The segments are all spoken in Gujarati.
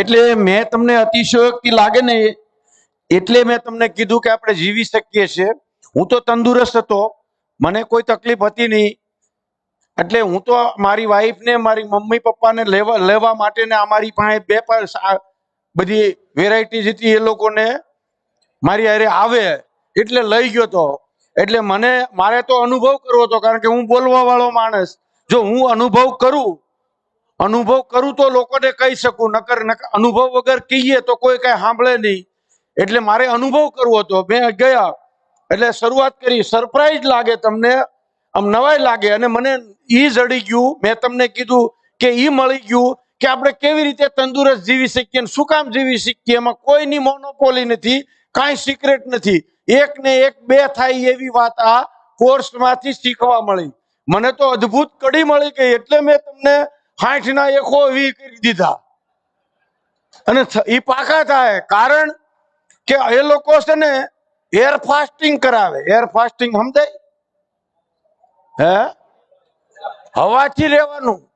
એટલે મેં તમને અતિશયોક્તિ લાગે ને એટલે મેં તમને કીધું કે આપણે જીવી શકીએ છીએ. હું તો તંદુરસ્ત હતો. મને કોઈ તકલીફ હતી નહીં. એટલે હું તો મારી વાઈફને મારી મમ્મી પપ્પાને લેવા લેવા માટે ને અમારી પાસે બે બધી વેરાયટી હતી એ લોકોને. મારી હારે આવે એટલે લઈ ગયો તો. એટલે મને, મારે તો અનુભવ કરવો હતો કારણ કે હું બોલવા વાળો માણસ. જો હું અનુભવ કરું અનુભવ કરું તો લોકોને કહી શકું, નકર અનુભવ વગર કહીએ તો કોઈ કઈ સાંભળે નહીં. એટલે મારે અનુભવ કરવો હતો. મેં ગયા, એટલે શરૂઆત કરી, સરપ્રાઈઝ લાગે તમને, આમ નવાઈ લાગે અને મને ઈ જડી ગયું, મેં તમને કીધું કે ઈ મળી ગયું કે આપણે કેવી રીતે તંદુરસ્ત જીવી શકીએ શું કામ જીવી શકીએ, એમાં કોઈની મોનોપોલી નથી, કાંઈ સિક્રેટ નથી. એક ને એક બે થાય એવી વાત આ કોર્સમાંથી શીખવા મળી. મને તો અદ્ભુત કડી મળી ગઈ. એટલે મેં તમને હાઠ ના એકો વી કરી દીધા. અને એ પાકા થાય. કારણ કે એ લોકો છે ને એર ફાસ્ટિંગ કરાવે. એર ફાસ્ટિંગ સમજાય? હે? હવાથી રહેવાનું.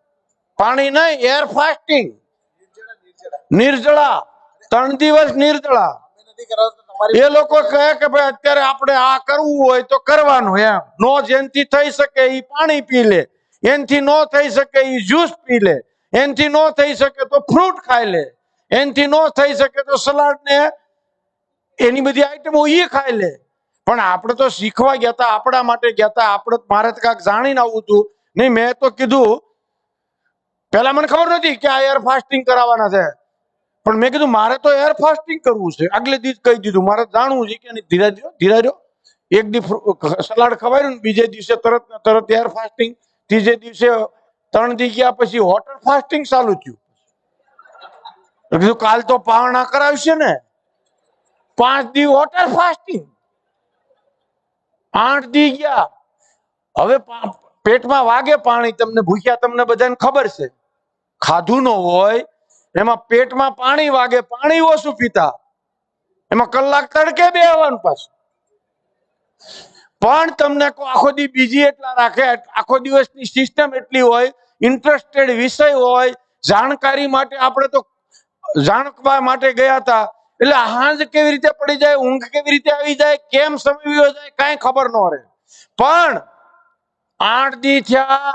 પાણી નહીં એર ફાસ્ટિંગ નિર્જળા. ત્રણ દિવસ નિર્જળા. એ લોકો કહે કે ભાઈ, અત્યારે આપણે આ કરવું હોય તો કરવાનું એમ. નો જેનથી થઈ શકે એ પાણી પી લે. એનથી ન થઈ શકે એ જ્યુસ પી લે. એનથી ન થઈ શકે તો ફ્રૂટ ખાઈ લે. એનથી ન થઈ શકે તો સલાડ ને એની બધી આઈટમો એ ખાઈ લે. પણ આપણે તો શીખવા ગયા હતા આપણા માટે ગયા હતા આપણે મારે તો કાંઈક જાણીને આવવું હતું નહીં, મેં તો કીધું પેલા મને ખબર નથી કે આ એર ફાસ્ટિંગ કરાવવાના છે. પણ મેં કીધું, મારે તો એર ફાસ્ટિંગ કરવું છે. આગલે દિવસ કહી દીધું. મારે જાણવું છે કે ધીરા ધીરો, ધીરા એક દી સલાડ ખવાયું બીજે દિવસે તરત તરત એર ફાસ્ટિંગ ત્રીજે દિવસે ત્રણ દી ગયા પછી હોટલ ફાસ્ટિંગ ચાલુ થયું. કાલ તો પાવણા કરાવશે ને. પાંચ દી હોટલ ફાસ્ટિંગ. આઠ દી ગયા. હવે પેટમાં વાગે પાણી. તમને ભૂખ્યા તમને બધાને ખબર છે. ખાધું ન હોય, એમાં પેટમાં પાણી વાગે, પાણી ઓછું પીતા. એમાં કલાક તડકે બેહવાનું પાછું. પણ તમને આખો દી બીજી એટલા રાખે, આખો દિવસની સિસ્ટમ એટલી હોય ઇન્ટરેસ્ટેડ વિષય હોય, જાણકારી માટે આપણે તો જાણવા માટે ગયા હતા. એટલે હાંજ કેવી રીતે પડી જાય, ઊંઘ કેવી રીતે આવી જાય, કેમ સમય વયો જાય, કાંઈ ખબર ન રહે. પણ આઠ દી થયા,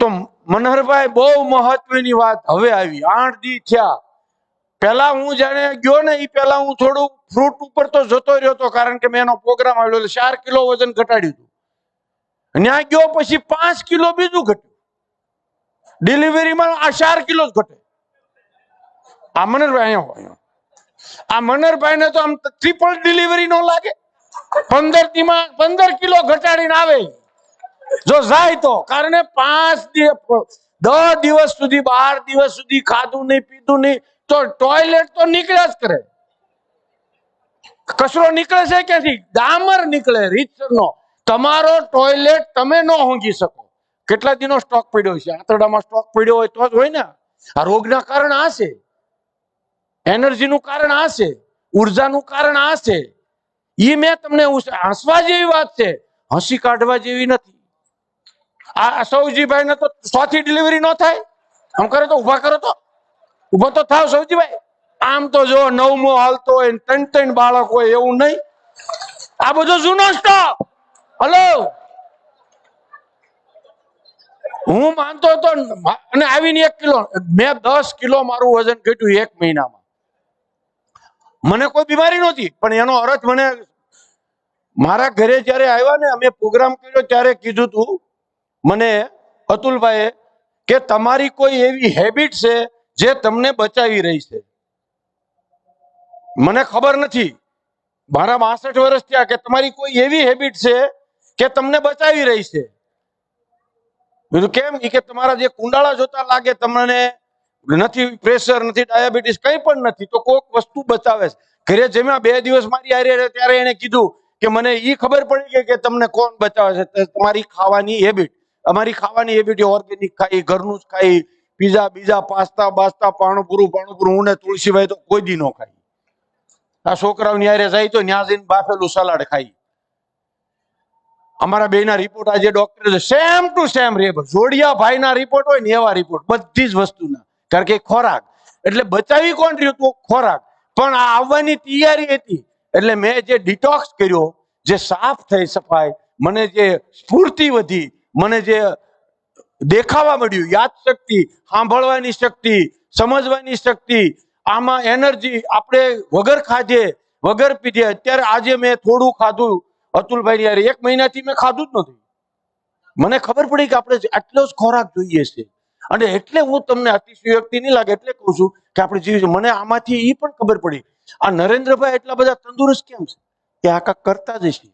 તો મનહરભાઈ બહુ મહત્વની વાત હવે આવી. આઠ દી થયા. પેલા હું જાણે ગયો ને એ પેલા હું થોડું ફ્રૂટ ઉપર તો જતો રહ્યો હતો, કારણ કે મેં એનો પ્રોગ્રામ આવ્યો એટલે ચાર કિલો વજન ઘટાડ્યું હતું. ત્યાં ગયો પછી પાંચ કિલો બીજું ઘટ્યું. ડિલિવરીમાં આ ચાર કિલો જ ઘટે. આ મનરભાઈ અહીંયા હોય. આ મનરભાઈ ને તો આમ ટ્રિપલ ડિલિવરી નો લાગે. પંદર દીમાં પંદર કિલો ઘટાડીને આવે. જો જાય તો, કારણ પાંચ દિવસ, દસ દિવસ સુધી, બાર દિવસ સુધી ખાધું નહીં, પીધું નહીં, તો ટોયલેટ તો નીકળ્યા જ કરે. કચરો નીકળે છે ક્યાંથી? ડામર નીકળે રીતસરનો. તમારો ટોયલેટ તમે ન હોંગી શકો. કેટલા દિનો સ્ટોક પડ્યો છે આંતરડામાં સ્ટોક પડ્યો હોય તો જ હોય ને. આ રોગના કારણ આ છે. એનર્જીનું કારણ આ છે. ઉર્જાનું કારણ આ છે. ઈ મેં તમને હસવા જેવી વાત છે. હસી કાઢવા જેવી નથી. આ સૌજીભાઈ ને તો સોથી ડિલિવરી ન થાય? આમ કરો તો ઊભા કરો તો. ઊભો તો થાવ સૌજીભાઈ. આમ તો જો નવમો હાલતો હોય ત્રણ ત્રણ બાળક હોય એવું નહીં. આ બધો જૂનો સ્ટોક હલો. હું માનતો હતો અને આવીને એક કિલો મેં દસ કિલો મારું વજન ઘટ્યું એક મહિનામાં. મને કોઈ બીમારી નહોતી, પણ એનો અર્થ મને મારા ઘરે જ્યારે આવ્યા ને અમે પ્રોગ્રામ કર્યો ત્યારે કીધું તું મને, અતુલભાઈએ, કે તમારી કોઈ એવી હેબિટ છે જે તમને બચાવી રહી છે. મને ખબર નથી. મારા બાસઠ વર્ષ થયા કે તમારી કોઈ એવી હેબિટ છે કે તમને બચાવી રહી છે? બીજું કેમ? કે તમારા જે કુંડાળા જોતા લાગે તમને નથી પ્રેશર નથી ડાયાબિટીસ કંઈ પણ નથી, તો કોઈક વસ્તુ બચાવે ઘરે જમ્યા, બે દિવસ મારી હારે ત્યારે એને કીધું કે મને ઈ ખબર પડી ગઈ કે તમને કોણ બચાવે છે? તમારી ખાવાની હેબિટ અમારી ખાવાની હેબિટ ઓર્ગેનિક ખાઈ, ઘરનું જ ખાઈ, પીઝા બીજા, પાસ્તા બાસ્તા પાણું પૂરું પાણું પૂરું હું ને તુલસીભાઈ તો કોઈ દી ન ખાઈ. આ છોકરાઓ ન્યારે જાય તો ન્યા જઈને બાફેલું સલાડ ખાઈ. અમારા બેના રિપોર્ટ આજે ડોક્ટર સેમ ટુ સેમ રે, જોડિયા ભાઈના રિપોર્ટ હોય ને એવા રિપોર્ટ બધી જ વસ્તુના. કારણ કે ખોરાક, એટલે બચાવી કોણ રહ્યું તું ખોરાક. પણ આ આવવાની તૈયારી હતી. એટલે મેં જે ડિટોક્સ કર્યો, જે સાફ થઈ સફાઈ મને જે સ્ફૂર્તિ વધી, મને જે દેખાવા મળ્યું યાદ શક્તિ સાંભળવાની શક્તિ, સમજવાની શક્તિ આમાં એનર્જી આપણે વગર ખાધે, વગર પીધે, અત્યારે આજે મેં થોડું ખાધું અતુલભાઈ યાર એક મહિનાથી મેં ખાધું જ નથી. મને ખબર પડી કે આપણે આટલો જ ખોરાક જોઈએ છે. અને એટલે હું તમને અતિશયોક્તિ નહીં લાગે, એટલે કહું છું કે આપણે જીવી મને આમાંથી એ પણ ખબર પડી, આ નરેન્દ્રભાઈ એટલા બધા તંદુરસ્ત કેમ છે? કે આ કાંઈક કરતા જ છે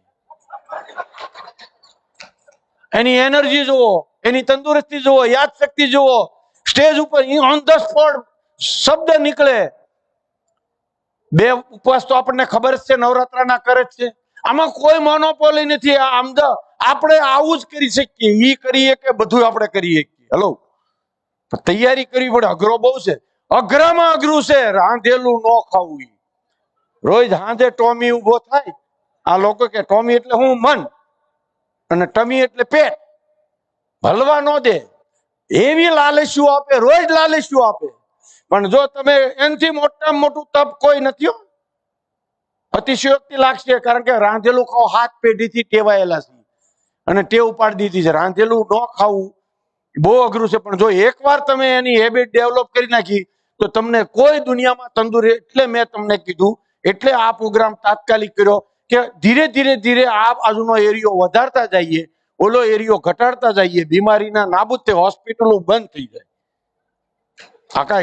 એની એનર્જી જુઓ, એની તંદુરસ્તી જુઓ યાદ શક્તિ જુઓ, સ્ટેજ ઉપર ઓન ધ સ્પોટ શબ્દ નીકળે. બે ઉપવાસ તો આપણને ખબર જ છે, નવરાત્રાના કરે જ છે. આમાં કોઈ મોનોપોલી નથી. આમ તો આપણે આવું જ કરી શકીએ. ઈ કરીએ કે બધું આપણે કરીએ હલો તૈયારી કરવી પડે. અઘરો બહુ છે. અઘરામાં અઘરું છે. રાંધેલું ન ખાવું. રોજ હાંધે ટોમી ઊભો થાય. આ લોકો કે ટોમી એટલે હું મન અને ટમી એટલે પેટ. હલવા ન દે. એવી લાલસ્યું આપે, રોજ લાલસ્યું આપે. પણ જો તમે એનથી મોટામાં મોટું તપ કોઈ નથી અતિશયોક્તિ લાગશે, કારણ કે રાંધેલું ખાવ હાથ પેઢીથી ટેવાયેલા છે. અને ટેવ પાડી દીધી છે. રાંધેલું ન ખાવું બહુ અઘરું છે. પણ જો એકવાર તમે એની હેબિટ ડેવલપ કરી નાખી, તો તમને કોઈ દુનિયામાં તંદુરી એટલે મેં તમને કીધું, એટલે આ પ્રોગ્રામ તાત્કાલિક કર્યો કે ધીરે ધીરે ધીરે આ બાજુનો એરિયો વધારતા જઈએ, ઓલો એરિયો ઘટાડતા જઈએ, બીમારીના નાબૂદ હોસ્પિટલો બંધ થઈ જાય. આ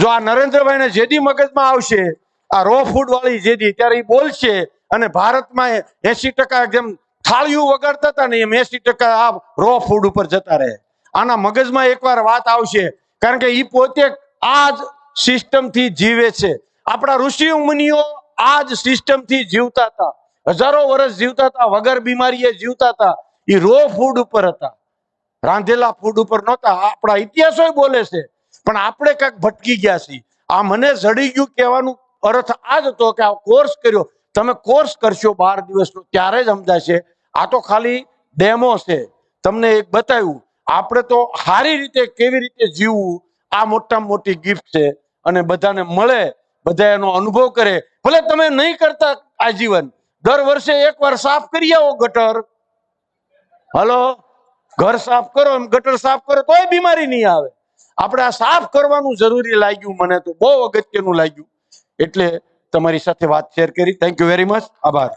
જો આ નરેન્દ્રભાઈને જેદી મગજમાં આવશે, આ રો ફૂડ વાળી જેદી, ત્યારે એ બોલશે અને ભારતમાં એસી ટકા જેમ થાળીઓ વગાડતા હતા ને એમ એસી ટકા આ રો ફૂડ ઉપર જતા રહે. આના મગજમાં એકવાર વાત આવશે, કારણ કે એ પોતે આ જ સિસ્ટમથી જીવે છે. આપણા ઋષિ મુનિઓ આ જ સિસ્ટમથી જીવતા હતા. હજારો વર્ષ જીવતા હતા, વગર બીમારીએ જીવતા હતા. એ રો ફૂડ ઉપર હતા. રાંધેલા ફૂડ ઉપર નહોતા. આપણા ઇતિહાસો બોલે છે પણ આપણે કાંઈક ભટકી ગયા છીએ. આ મને જડી ગયું કહેવાનું અર્થ આ જ હતો કે આ કોર્સ કર્યો. તમે કોર્સ કરશો બાર દિવસનો, ત્યારે જ સમજાશે. આ તો ખાલી ડેમો છે. તમને એક બતાવ્યું, આપણે તો સારી રીતે કેવી રીતે જીવવું, આ મોટામાં મોટી ગિફ્ટ છે અને બધાને મળે, બધા એનો અનુભવ કરે. ભલે તમે નહીં કરતા આજીવન દર વર્ષે એકવાર સાફ કરી આવો ગટર. હલો? ઘર સાફ કરો ગટર સાફ કરો, તોય બીમારી નહીં આવે. આપણે આ સાફ કરવાનું જરૂરી લાગ્યું મને તો, બહુ અગત્યનું લાગ્યું. એટલે તમારી સાથે વાત શેર કરી. થેન્ક યુ વેરી મચ આભાર.